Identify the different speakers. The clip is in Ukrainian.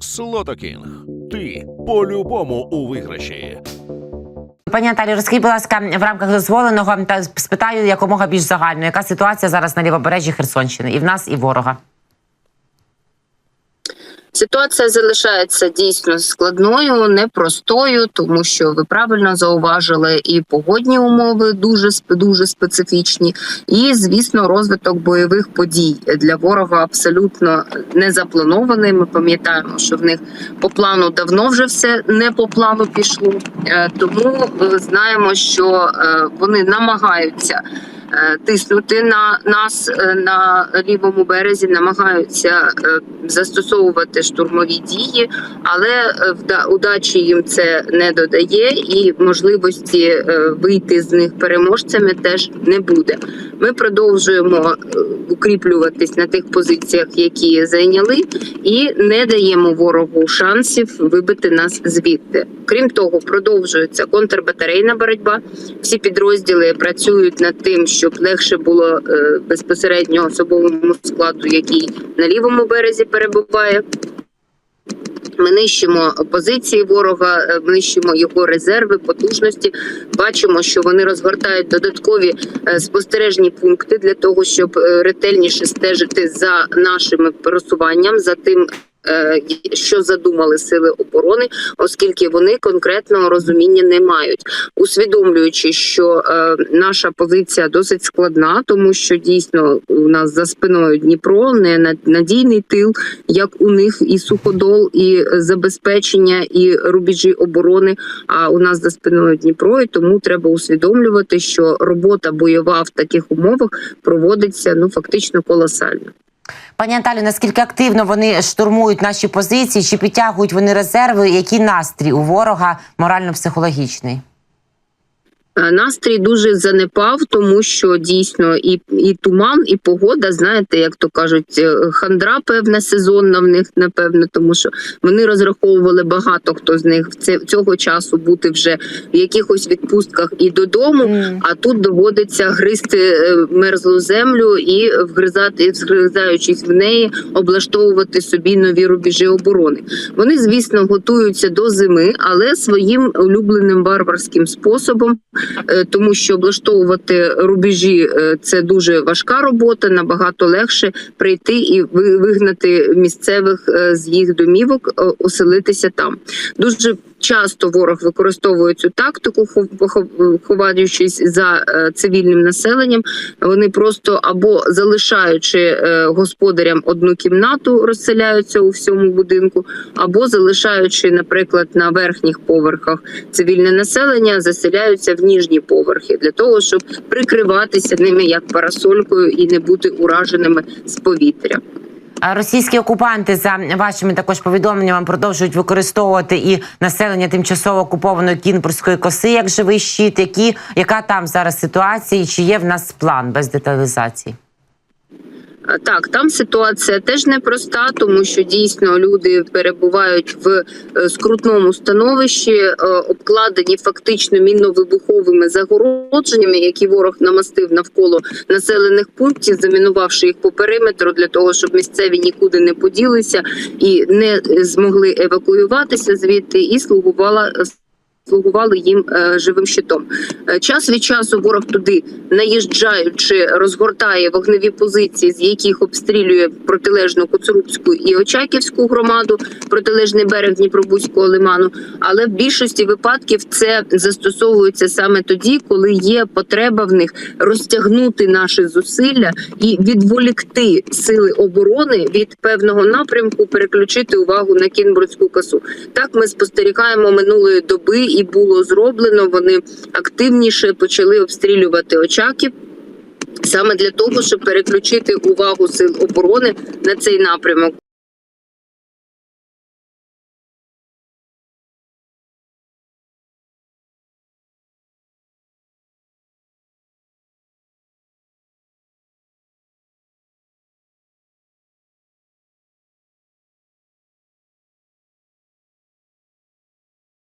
Speaker 1: Слотокінг. Ти по-любому у виграші.
Speaker 2: Пані Наталі, розкажіть, будь ласка, в рамках дозволеного та спитаю якомога більш загально, яка ситуація зараз на лівобережжі Херсонщини і в нас, і ворога.
Speaker 3: Ситуація залишається дійсно складною, непростою, тому що ви правильно зауважили, і погодні умови дуже дуже специфічні, і звісно, розвиток бойових подій для ворога абсолютно не запланований. Ми пам'ятаємо, що в них по плану давно вже все не по плану пішло. Е, Тому е, знаємо, що е, вони намагаються. Е, Тиснути на нас е, на лівому березі, намагаються е, застосовувати штурмові дії, але удачі їм це не додає, і можливості вийти з них переможцями теж не буде. Ми продовжуємо укріплюватись на тих позиціях, які зайняли, і не даємо ворогу шансів вибити нас звідти. Крім того, продовжується контрбатарейна боротьба. Всі підрозділи працюють над тим, щоб легше було е, безпосередньо особовому складу, який на лівому березі перебуває. Ми нищимо позиції ворога, е, нищимо його резерви, потужності. Бачимо, що вони розгортають додаткові е, спостережні пункти для того, щоб ретельніше стежити за нашими просуванням, за тим. Е, Що задумали сили оборони, оскільки вони конкретного розуміння не мають, усвідомлюючи, що е, наша позиція досить складна, тому що дійсно у нас за спиною Дніпро не на- надійний тил, як у них і суходол, і забезпечення, і рубежі оборони. А у нас за спиною Дніпро, і тому треба усвідомлювати, що робота бойова в таких умовах проводиться ну фактично колосально.
Speaker 2: Пані Наталі, наскільки активно вони штурмують наші позиції, чи підтягують вони резерви? Який настрій у ворога морально-психологічний?
Speaker 3: Е, Настрій дуже занепав, тому що дійсно і, і туман, і погода, знаєте, як то кажуть, е, хандра певна сезонна в них, напевно, тому що вони розраховували багато хто з них в цього часу бути вже в якихось відпустках і додому. А тут доводиться гризти е, мерзлу землю і вгризати, вгризаючись в неї, облаштовувати собі нові рубежі оборони. Вони, звісно, готуються до зими, але своїм улюбленим варварським способом, тому що облаштовувати рубежі е, це дуже важка робота. Набагато легше прийти і ви- вигнати місцевих е, з їх домівок, е, оселитися там. Дуже часто ворог використовує цю тактику, ховаючись за е, цивільним населенням. Вони просто або залишаючи е, господарям одну кімнату, розселяються у всьому будинку, або залишаючи, наприклад, на верхніх поверхах цивільне населення, заселяються в ніжні поверхи для того, щоб прикриватися ними як парасолькою і не бути ураженими з повітря.
Speaker 2: Російські окупанти за вашими також повідомленнями продовжують використовувати і населення тимчасово окупованої Кінбурзької коси як живий щит. Які яка там зараз ситуація? і Чи є в нас план без деталізації?
Speaker 3: Так, там ситуація теж непроста, тому що дійсно люди перебувають в е, скрутному становищі, е, обкладені фактично мінно-вибуховими загородженнями, які ворог намастив навколо населених пунктів, замінувавши їх по периметру для того, щоб місцеві нікуди не поділися і не змогли евакуюватися звідти, і слугувала слугували їм е, живим щитом. Е, Час від часу ворог туди наїжджаючи, розгортає вогневі позиції, з яких обстрілює протилежну Коцурубську і Очаківську громаду, протилежний берег Дніпробузького лиману. Але в більшості випадків це застосовується саме тоді, коли є потреба в них розтягнути наші зусилля і відволікти сили оборони від певного напрямку, переключити увагу на Кінбурзьку косу. Так ми спостерігаємо минулої доби, і було зроблено. Вони активніше почали обстрілювати Очаків. Саме для того, щоб переключити увагу сил оборони на цей напрямок.